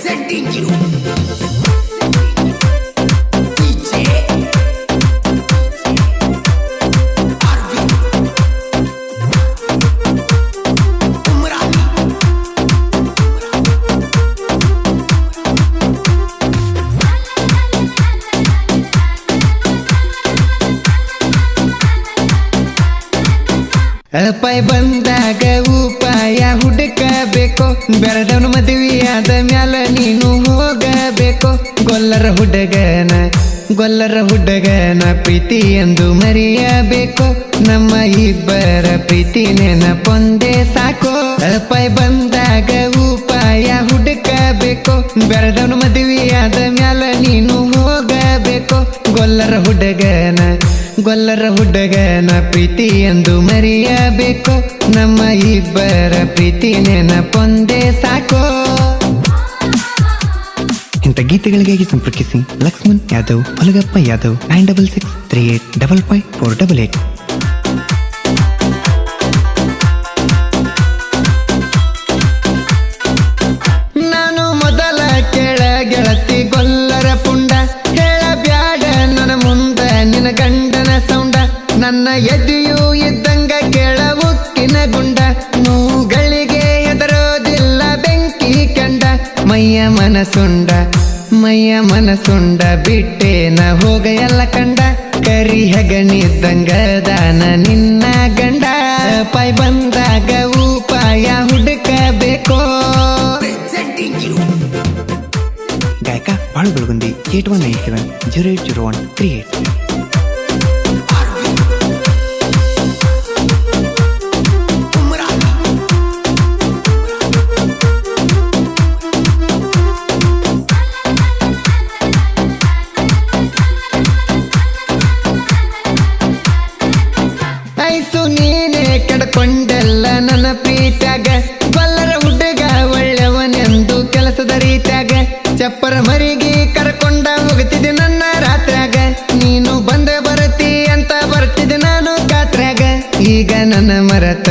Presenting you. DJ Arvind Umrani ಅಪಾಯ ಬಂದಾಗ ಉಪಾಯ ಹುಡುಕಬೇಕು ಬೆಳೆದವನು ಮದುವೆಯಾದ ಮ್ಯಾಲ ನೀನು ಹೋಗಬೇಕು. ಗೊಲ್ಲರ ಹುಡುಗನ ಗೊಲ್ಲರ ಹುಡುಗನ ಪ್ರೀತಿ ಎಂದು ಮರೆಯಬೇಕು. ನಮ್ಮ ಇಬ್ಬರ ಪ್ರೀತಿ ನೆನಪೊಂದೇ ಸಾಕು. ಅಪಾಯ ಬಂದಾಗ ಉಪಾಯ ಹುಡುಕಬೇಕು. ಬೆಳೆದವನು ಮದುವೆಯಾದ ಮರೆಯಬೇಕು ನಮ್ಮ ಇಬ್ಬರ ಪ್ರೀತಿ ನೆನಪೊಂದೇ ಸಾಕು. ಇಂಥ ಗೀತೆಗಳಿಗಾಗಿ ಸಂಪರ್ಕಿಸಿ Lakshman Yadav, Holagappa Yadav, nine double six three eight double five four double eight. ಮನಸುಂಡ ಮೈಯ ಮನಸುಂಡ ಬಿಟ್ಟೇನ ಹೋಗ ಎಲ್ಲ ಕಂಡ. ಕರಿ ಹೆಗಣಿದ್ದಂಗ ದಾನ ನಿನ್ನ ಗಂಡ. ಪೈ ಬಂದಾಗ ಉಪಾಯ ಹುಡುಕಬೇಕೋ. ಗಾಯಕ Balu Belagundi eight one nine seven zero eight zero one three eight ಚಪ್ಪರ ಮರಿಗೆ ಕರ್ಕೊಂಡ ಹೋಗ್ತಿದ್ದೆ ನನ್ನ ರಾತ್ರಾಗ ನೀನು ಬಂದ ಬರತಿ ಅಂತ ಬರ್ತಿದ್ದೆ ನಾನು ಗಾತ್ರಾಗ ಈಗ ನನ್ನ ಮರತ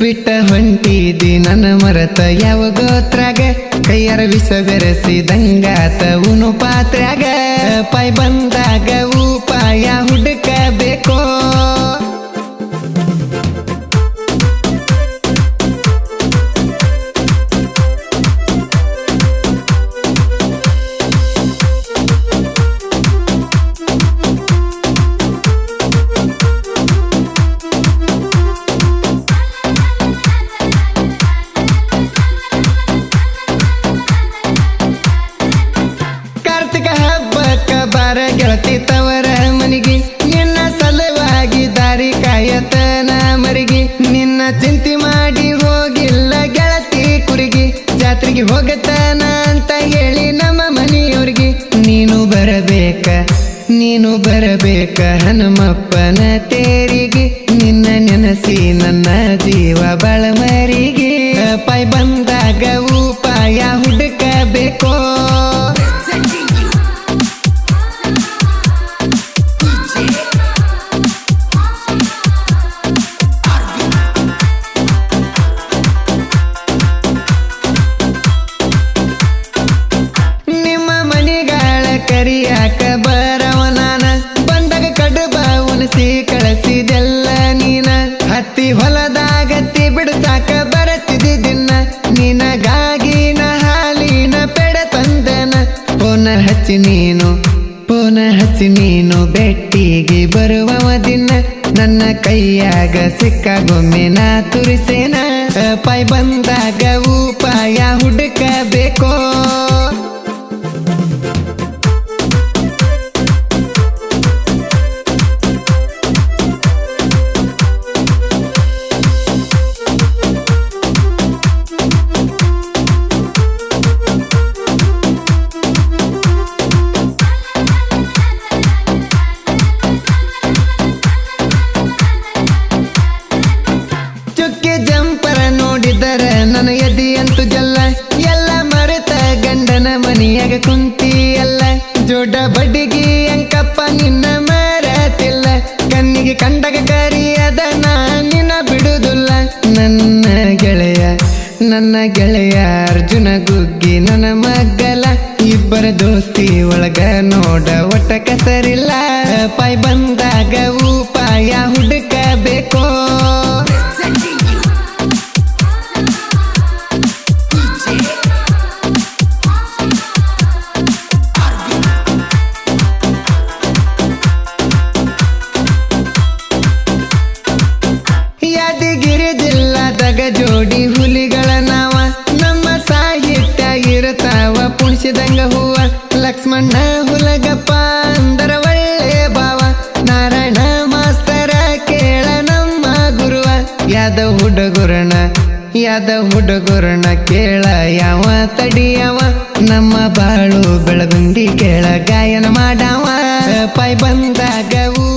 ಬಿಟ್ಟ ಹೊಂಟಿದಿ ನನ್ನ ಮರತ ಯಾವ ಗೋತ್ರಾಗ ಕೈಯರ ವಿಷ ಬೆರೆಸಿದಂಗಾತ ಉನು ಪಾತ್ರಾಗ ಪೈ ಬಂದಾಗ ಉಪಾಯ ಕಾಯತನ ಮರಿಗಿ, ನಿನ್ನ ಚಿಂತೆ ಮಾಡಿ ಹೋಗಿಲ್ಲ ಗೆಳತಿ ಕುರಿಗಿ. ಜಾತ್ರೆಗೆ ಹೋಗತನ ಅಂತ ಹೇಳಿ ನಮ್ಮ ಮನೆಯವ್ರಿಗೆ, ನೀನು ಬರಬೇಕ ನೀನು ಬರಬೇಕ ಹನುಮಪ್ಪನ ತೇರಿಗೆ. ನಿನ್ನ ನೆನಸಿ ನನ್ನ ಜೀವ ಬಳಮರಿಗೆ. ಪೈ ಬಂದಾಗ ಉಪಾಯ ಹುಡುಕಬೇಕೋ? ಕಳಿಸಿದೆಲ್ಲ ನೀನ? ಹತ್ತಿ ಹೊಲದಾಗತ್ತಿ ಬಿಡ್ಸಾಕ ಬರತ್ತಿದ್ದಿನ ನಿನಗಾಗಿನ ಹಾಲಿನ ಪೆಡ ತಂದನ. ಪೋನ ಹಚ್ಚಿ ನೀನು, ಪೋನ ಹಚ್ಚಿ ನೀನು ಬೆಟ್ಟಿಗೆ ಬರುವವ ದಿನ. ನನ್ನ ಕೈಯಾಗ ಸಿಕ್ಕಾಗೊಮ್ಮೆ ನಾ ತುರಿಸೇನ. ಪೈ ಬಂದಾಗ ಉಪಾಯ ಹುಡುಕಬೇಕೋ. ಜೋಡ ಬಡಿಗಿ ಅಂಕಪ್ಪ ನಿನ್ನ ಮರತಿಲ್ಲ ಕಣ್ಣಿಗೆ ಕಂಡಗ ಕರಿಯದ ನಿನ್ನ ಬಿಡುದಿಲ್ಲ. ನನ್ನ ಗೆಳೆಯ ನನ್ನ ಗೆಳೆಯ ಅರ್ಜುನ ಗುಗ್ಗಿ ನನ್ನ ಮಗ್ಗಲ. ಇಬ್ಬರ ದೋಸ್ತಿ ಒಳಗ ನೋಡ ಒಟ್ಟ ಕಸರಿಲ್ಲ. ಪಾಯ್ ಬಂದಾಗ ಉಪಾಯ ಜೋಡಿ ಹುಲಿಗಳ ನಾವ, ನಮ್ಮ ಸಾಹಿತ್ಯ ಇರತಾವ ಪುಣಿಸಿದಂಗ ಹೂವ, ಲಕ್ಷ್ಮಣ್ಣ ಹುಲಗಪ್ಪ, ಅಂದರ ಒಳ್ಳೆ ಭಾವ. ನಾರಾಯಣ ಮಾಸ್ತರ ಕೇಳ ನಮ್ಮ ಗುರುವ. ಯಾದ ಹುಡುಗುರಣ ಯಾದ ಹುಡುಗುರಣ ಕೇಳ ಯಾವ ತಡಿಯವ. ನಮ್ಮ ಬಾಳು ಬೆಳಗುಂಡಿ ಕೇಳ, ಗಾಯನ ಮಾಡವ. ಪೈ ಬಂದಾಗ ಊ